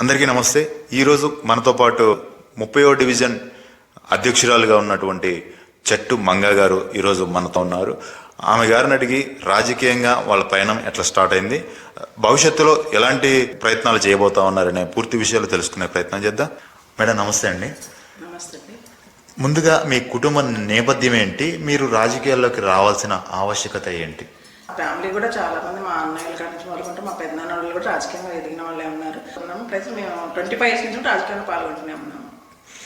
అందరికీ నమస్తే. ఈరోజు మనతో పాటు ముప్పయో డివిజన్ అధ్యక్షురాలుగా ఉన్నటువంటి చెట్టు మంగ గారు ఈరోజు మనతో ఉన్నారు. ఆమె గారిని అడిగి రాజకీయంగా వాళ్ళ పయనం ఎట్లా స్టార్ట్ అయింది? భవిష్యత్తులో ఎలాంటి ప్రయత్నాలు చేయబోతా ఉన్నారనే పూర్తి విషయాలు తెలుసుకునే ప్రయత్నం చేద్దాం. మేడం నమస్తే అండి. ముందుగా మీ కుటుంబ నేపథ్యం ఏంటి? మీరు రాజకీయాల్లోకి రావాల్సిన ఆవశ్యకత ఏంటి? ఫ్యామిలీ కూడా చాలా మంది మా అన్నయ్యల మొదలుకుంటే మా పెద్దనాన్న వాళ్ళు కూడా రాజకీయంగా ఎదిగిన వాళ్ళే ఉన్నారు. ప్లస్ మేము ట్వంటీ ఫైవ్ ఇయర్స్ నుంచి రాజకీయంలో పాల్గొంటూనే ఉన్నాము.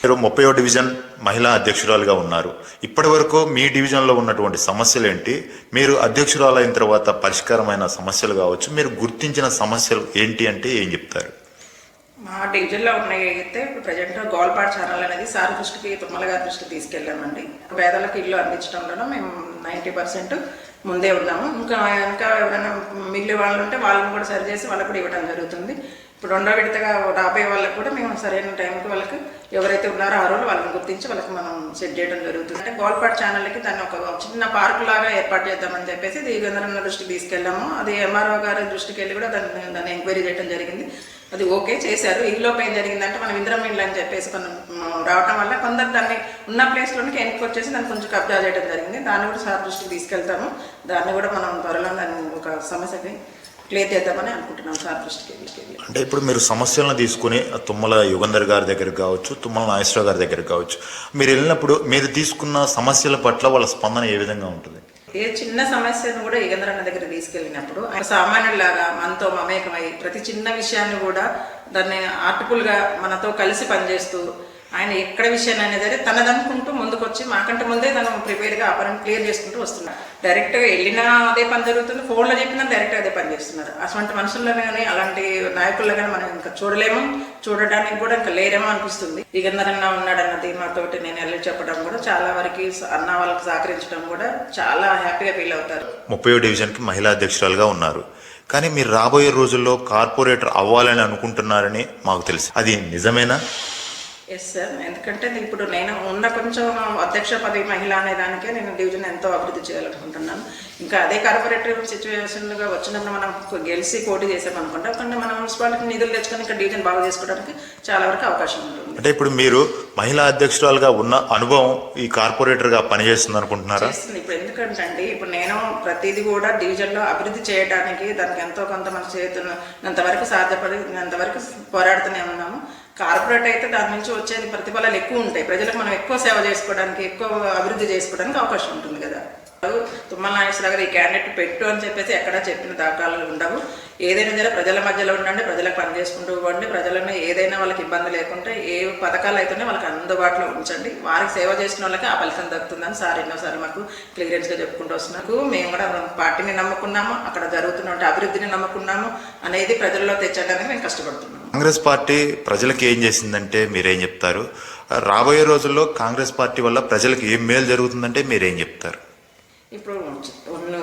మీరు ముప్పయో డివిజన్ మహిళా అధ్యక్షురాలుగా ఉన్నారు. ఇప్పటి వరకు మీ డివిజన్లో ఉన్నటువంటి సమస్యలు ఏంటి? మీరు అధ్యక్షురాలు అయిన తర్వాత పరిష్కారమైన సమస్యలు కావచ్చు. మీరు గుర్తించిన సమస్యలు ఏంటి అంటే ఏం చెప్తారు? మా డివిజన్లో ఉన్నాయి అయితే ఇప్పుడు ప్రజెంట్ గోల్పాడ్ ఛానల్ అనేది సార్ దృష్టికి తుమ్మల గారి దృష్టికి తీసుకెళ్ళామండి. పేదలకు ఇల్లు అందించడంలో మేము నైంటీ పర్సెంట్ ముందే ఉన్నాము. ఇంకా ఇంకా ఎవరైనా మిగిలిన వాళ్ళు ఉంటే వాళ్ళని కూడా సరి చేసి వాళ్ళకు కూడా ఇవ్వడం జరుగుతుంది. ఇప్పుడు రెండో విడతగా రాబోయే వాళ్ళకి కూడా మేము సరైన టైంకి వాళ్ళకి ఎవరైతే ఉన్నారో ఆ రోజు వాళ్ళని గుర్తించి వాళ్ళకి మనం సెట్ చేయడం జరుగుతుంది. అంటే గోల్పాడ్ ఛానల్కి దాన్ని ఒక చిన్న పార్క్ లాగా ఏర్పాటు చేద్దామని చెప్పేసి దిగంధరన్న దృష్టికి తీసుకెళ్ళాము. అది ఎంఆర్ఓ గారి దృష్టికి వెళ్ళి కూడా దాన్ని దాన్ని ఎంక్వైరీ చేయడం జరిగింది. అది ఓకే చేశారు. ఈలోపు ఏం జరిగిందంటే మనం ఇంద్రం అని చెప్పేసి మనం రావటం వల్ల కొందరు దాన్ని ఉన్న ప్లేస్లోనికి వెనక్కి చేసి దాన్ని కొంచెం కబ్జా చేయడం జరిగింది. దాన్ని కూడా సార్ దృష్టికి తీసుకెళ్తాము. దాన్ని కూడా మనం త్వరలో దాన్ని ఒక సమస్యకి క్లియర్ చేద్దామని అనుకుంటున్నాం సార్ దృష్టికి తీసుకెళ్ళి అంటే ఇప్పుడు మీరు సమస్యలను తీసుకుని తుమ్మల యుగంధర్ గారి దగ్గరికి కావచ్చు తుమ్మల నాగేశ్వరరావు గారి దగ్గరికి కావచ్చు మీరు వెళ్ళినప్పుడు మీరు తీసుకున్న సమస్యల పట్ల వాళ్ళ స్పందన ఏ విధంగా ఉంటుంది? ఏ చిన్న సమస్యను కూడా యుగంధరన్న దగ్గర తీసుకెళ్ళినప్పుడు ఆయన సామాన్యులాగా మనతో మమేకమై ప్రతి చిన్న విషయాన్ని కూడా దాన్ని ఆర్టిపుల్గా మనతో కలిసి పనిచేస్తూ ఆయన ఎక్కడ విషయాన్ని అనేది తనదనుకుంటూ ముందుకొచ్చి మాకంటే ముందే తను ప్రిపేర్గా ఆ క్లియర్ చేసుకుంటూ వస్తున్నారు. డైరెక్ట్గా వెళ్ళినా అదే పని జరుగుతుంది ఫోన్లో చెప్పినా డైరెక్ట్ అదే పని చేస్తున్నారు. అటువంటి మనుషుల్లో కానీ అలాంటి నాయకుల్లో కానీ మనం ఇంకా చూడలేము చూడడానికి కూడా ఇంకా లేరేమో అనిపిస్తుంది. యుగంధరన్న ఉన్నాడన్న మాతోటి నేను వెళ్ళి చెప్పడం కూడా చాలా వరకు అన్న వాళ్ళకి సహకరించడం కూడా చాలా హ్యాపీగా ఫీల్ అవుతారు. ముప్పై డివిజన్కి మహిళా అధ్యక్షురాలుగా ఉన్నారు. కానీ మీరు రాబోయే రోజుల్లో కార్పొరేటర్ అవ్వాలని అనుకుంటున్నారని మాకు తెలుసు. అది నిజమేనా? ఎస్ సార్ ఎందుకంటే ఇప్పుడు నేను ఉన్న కొంచెం అధ్యక్ష పదవి మహిళ అనే దానికే నేను డివిజన్ ఎంతో అభివృద్ధి చేయాలనుకుంటున్నాను. ఇంకా అదే కార్పొరేటివ్ సిచ్యువేషన్గా వచ్చినప్పుడు మనం గెలిచి పోటీ చేసామనుకుంటాం కానీ మన మున్సిపాలిటీ నిధులు తెచ్చుకొని ఇంకా డివిజన్ బాగా చేసుకోవడానికి చాలా వరకు అవకాశం ఉంటుంది. అంటే ఇప్పుడు మీరు మహిళా అధ్యక్షురాలుగా ఉన్న అనుభవం ఈ కార్పొరేటర్గా పనిచేస్తుంది అనుకుంటున్నారా? ఇప్పుడు ఎందుకంటే అండి ఇప్పుడు నేను ప్రతిదీ కూడా డివిజన్లో అభివృద్ధి చేయడానికి దానికి ఎంతో కొంత మన చేతున్నంత వరకు సాధ్యపడినంత వరకు పోరాడుతూనే ఉన్నాము. కార్పొరేట్ అయితే దాని నుంచి వచ్చేది ప్రతిఫలాలు ఎక్కువ ఉంటాయి. ప్రజలకు మనం ఎక్కువ సేవ చేసుకోవడానికి ఎక్కువ అభివృద్ధి చేసుకోవడానికి అవకాశం ఉంటుంది కదా. తుమ్మల నాగేశ్వర గారు ఈ క్యాండిడేట్ పెట్టు అని చెప్పేసి ఎక్కడా చెప్పిన దాఖలు ఉండవు. ఏదైనా సరే ప్రజల మధ్యలో ఉండండి ప్రజలకు పని చేసుకుంటూ ఇవ్వండి ప్రజలను ఏదైనా వాళ్ళకి ఇబ్బంది లేకుండా ఏ పథకాలు అయితేనే వాళ్ళకి అందుబాటులో ఉంచండి. వారికి సేవ చేసిన వాళ్ళకి ఆ ఫలితం దక్కుతుందని సార్ ఎన్నోసార్లు మాకు క్లియరెన్స్గా చెప్పుకుంటూ వస్తున్నాకు మేము కూడా పార్టీని నమ్ముకున్నాము అక్కడ జరుగుతున్న అభివృద్ధిని నమ్ముకున్నాము అనేది ప్రజల్లో తెచ్చడానికి మేము కష్టపడుతున్నాము కాంగ్రెస్ పార్టీ ప్రజలకు ఏం చేసిందంటే మీరేం చెప్తారు? రాబోయే రోజుల్లో కాంగ్రెస్ పార్టీ వల్ల ప్రజలకు ఏం మేలు జరుగుతుందంటే మీరేం చెప్తారు? ఇప్పుడు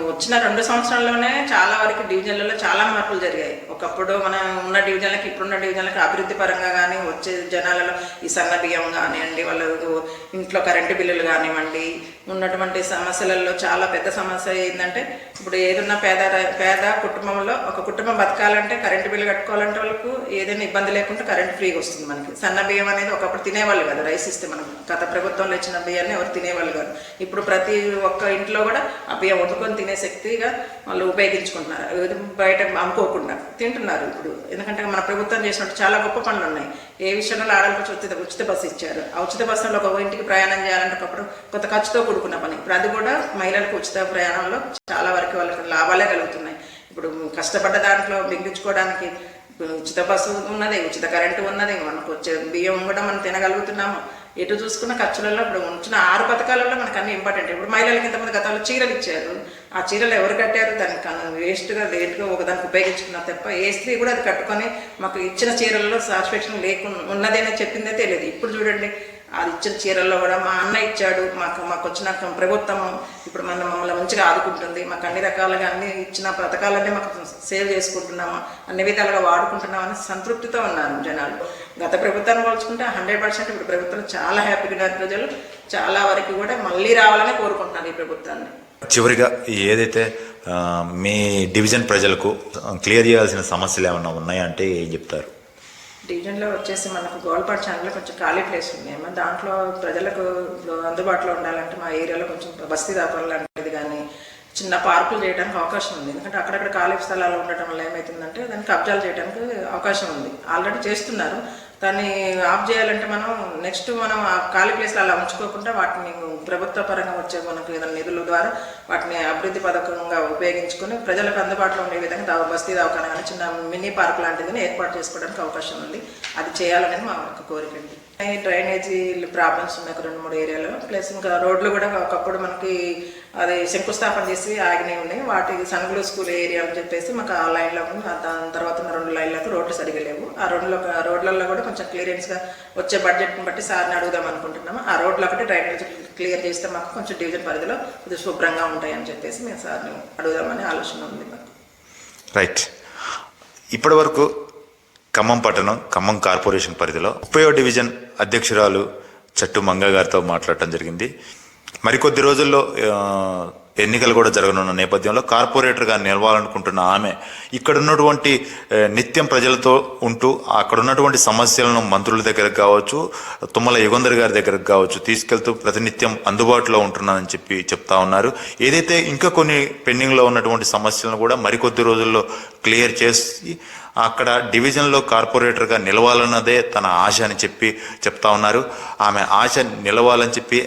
వచ్చిన రెండు సంవత్సరాల్లోనే చాలా వరకు డివిజన్లలో చాలా మార్పులు జరిగాయి. ఒకప్పుడు మనం ఉన్న డివిజన్లకి ఇప్పుడున్న డివిజన్లకి అభివృద్ధి పరంగా కానీ వచ్చే జనాలలో ఈ సన్న బియ్యం కానివ్వండి వాళ్ళకు ఇంట్లో కరెంటు బిల్లులు కానివ్వండి ఉన్నటువంటి సమస్యలలో చాలా పెద్ద సమస్య ఏంటంటే ఇప్పుడు ఏదన్నా పేద పేద కుటుంబంలో ఒక కుటుంబం బతకాలంటే కరెంటు బిల్లు కట్టుకోవాలంటే వాళ్ళకు ఏదైనా ఇబ్బంది లేకుండా కరెంట్ ఫ్రీగా వస్తుంది మనకి. సన్న బియ్యం అనేది ఒకప్పుడు తినేవాళ్ళు కదా. రైస్ ఇస్తే మనం గత ప్రభుత్వంలో ఇచ్చిన బియ్యాన్ని ఎవరు తినేవాళ్ళు కాదు. ఇప్పుడు ప్రతి ఒక్క ఇంట్లో కూడా ఆ బియ్యం వండుకొని తినే శక్తిగా వాళ్ళు ఉపయోగించుకుంటున్నారు. బయట అమ్ముకోకుండా. తింటున్నారు ఇప్పుడు. ఎందుకంటే మన ప్రభుత్వం చేసినట్టు చాలా గొప్ప పనులు ఉన్నాయి. ఏ విషయంలో ఆడలకు ఉచిత ఉచిత బస్సు ఇచ్చారు. ఆ ఉచిత బస్సులో ఒక ఇంటికి ప్రయాణం చేయాలంటే ఒకప్పుడు కొంత ఖర్చుతో కూడుకున్న పని. ఇప్పుడు అది కూడా మహిళలకు ఉచిత ప్రయాణంలో చాలా వరకు వాళ్ళకి లాభాలే కలుగుతున్నాయి. ఇప్పుడు కష్టపడ్డ దాంట్లో బిగించుకోవడానికి ఉచిత బస్సు ఉన్నది ఉచిత కరెంటు ఉన్నది. మనకు వచ్చే బియ్యం కూడా మనం తినగలుగుతున్నాము. ఎటు చూసుకున్న ఖర్చులలో ఇప్పుడు ఉంచిన ఆరు పథకాలలో మనకు అన్ని ఇంపార్టెంట్ ఇప్పుడు మహిళలకి ఇంతమంది గతంలో చీరలు ఇచ్చారు. ఆ చీరలు ఎవరు కట్టారు? దానికి వేస్ట్గా లేట్గా ఒకదానికి ఉపయోగించుకున్నారు తప్ప ఏ స్త్రీ కూడా అది కట్టుకొని మాకు ఇచ్చిన చీరలలో సాటిస్ఫాక్షన్ లేకుండా ఉన్నదేనే చెప్పిందే తెలియదు. ఇప్పుడు చూడండి అది ఇచ్చిన చీరల్లో కూడా మా అన్న ఇచ్చాడు. మాకు మాకు వచ్చిన ప్రభుత్వం ఇప్పుడు మన మమ్మల్ని మంచిగా ఆదుకుంటుంది. మాకు అన్ని రకాలుగా అన్ని ఇచ్చిన పథకాలన్నీ మాకు సేవ్ చేసుకుంటున్నాము. అన్ని విధాలుగా వాడుకుంటున్నామని సంతృప్తితో ఉన్నారు జనాలు. గత ప్రభుత్వాన్ని పోల్చుకుంటే హండ్రెడ్ పర్సెంట్ ఇప్పుడు ప్రభుత్వం చాలా హ్యాపీగా ఉన్నారు ప్రజలు. చాలా వరకు కూడా మళ్ళీ రావాలని కోరుకుంటున్నారు ఈ ప్రభుత్వాన్ని. చివరిగా ఏదైతే మీ డివిజన్ ప్రజలకు క్లియర్ చేయాల్సిన సమస్యలు ఏమైనా ఉన్నాయంటే ఏం చెప్తారు? డివిజన్లో వచ్చేసి మనకు గోల్పాడు ఛానల్లో కొంచెం ఖాళీ ప్లేస్ ఉంది. ఏమో దాంట్లో ప్రజలకు అందుబాటులో ఉండాలంటే మా ఏరియాలో కొంచెం బస్తీ దాపాలు లాంటిది కానీ చిన్న పార్కులు చేయడానికి అవకాశం ఉంది. ఎందుకంటే అక్కడక్కడ ఖాళీ స్థలాలు ఉండటం వల్ల ఏమవుతుందంటే దాన్ని కబ్జాలు చేయడానికి అవకాశం ఉంది. ఆల్రెడీ చేస్తున్నారు. దాన్ని ఆఫ్ చేయాలంటే మనం నెక్స్ట్ మనం ఆ ఖాళీ ప్లేస్లు అలా ఉంచుకోకుండా వాటిని ప్రభుత్వ పరంగా వచ్చే మనకు ఏదైనా నిధుల ద్వారా వాటిని అభివృద్ధి పథకంగా ఉపయోగించుకొని ప్రజలకు అందుబాటులో ఉండే విధంగా దా- బస్తీ దవాఖాన కానీ చిన్న మినీ పార్క్ లాంటిది ఏర్పాటు చేసుకోవడానికి అవకాశం ఉంది. అది చేయాలనేది మా యొక్క కోరిక అండి. డ్రైనేజీ ప్రాబ్లమ్స్ ఉన్నాయి ఒక రెండు మూడు ఏరియాలో. ప్లస్ ఇంకా రోడ్లు కూడా ఒకప్పుడు మనకి అది శంకుస్థాపన చేసి ఆగినవి ఉన్నాయి. వాటి సనుగులు స్కూల్ ఏరియా అని చెప్పేసి మాకు ఆ లైన్లో దాని తర్వాత ఉన్న రెండు లైన్లకు రోడ్లు సరిగా లేవు. ఆ రోడ్లో రోడ్లలో కూడా కొంచెం క్లియరెన్స్గా వచ్చే బడ్జెట్ని బట్టి సార్ని అడుగుదాం అనుకుంటున్నాము. ఆ రోడ్లు ఒకటి డ్రైనేజ్ క్లియర్ చేస్తే మాకు కొంచెం డివిజన్ పరిధిలో కొద్దిగా శుభ్రంగా ఉంటాయని చెప్పేసి మేము సార్ని అడుగుదామని ఆలోచన ఉంది మాకు. రైట్ ఇప్పటి వరకు ఖమ్మం పట్టణం ఖమ్మం కార్పొరేషన్ పరిధిలో ముప్పయో డివిజన్ అధ్యక్షురాలు చట్టు మంగ గారితో మాట్లాడటం జరిగింది. మరికొద్ది రోజుల్లో ఎన్నికలు కూడా జరగనున్న నేపథ్యంలో కార్పొరేటర్గా నిలవాలనుకుంటున్న ఆమె ఇక్కడ ఉన్నటువంటి నిత్యం ప్రజలతో ఉంటూ అక్కడ ఉన్నటువంటి సమస్యలను మంత్రుల దగ్గరకు కావచ్చు తుమ్మల యుగంధర్ గారి దగ్గరకు కావచ్చు తీసుకెళ్తూ ప్రతినిత్యం అందుబాటులో ఉంటున్నానని చెప్పి చెప్తా ఉన్నారు. ఏదైతే ఇంకా కొన్ని పెండింగ్లో ఉన్నటువంటి సమస్యలను కూడా మరికొద్ది రోజుల్లో క్లియర్ చేసి అక్కడ డివిజన్లో కార్పొరేటర్గా నిలవాలన్నదే తన ఆశ అని చెప్పి చెప్తా ఉన్నారు. ఆమె ఆశ నిలవాలని చెప్పి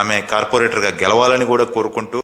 ఆమె కార్పొరేటర్గా గెలవాలని కూడా కోరుకుంటూ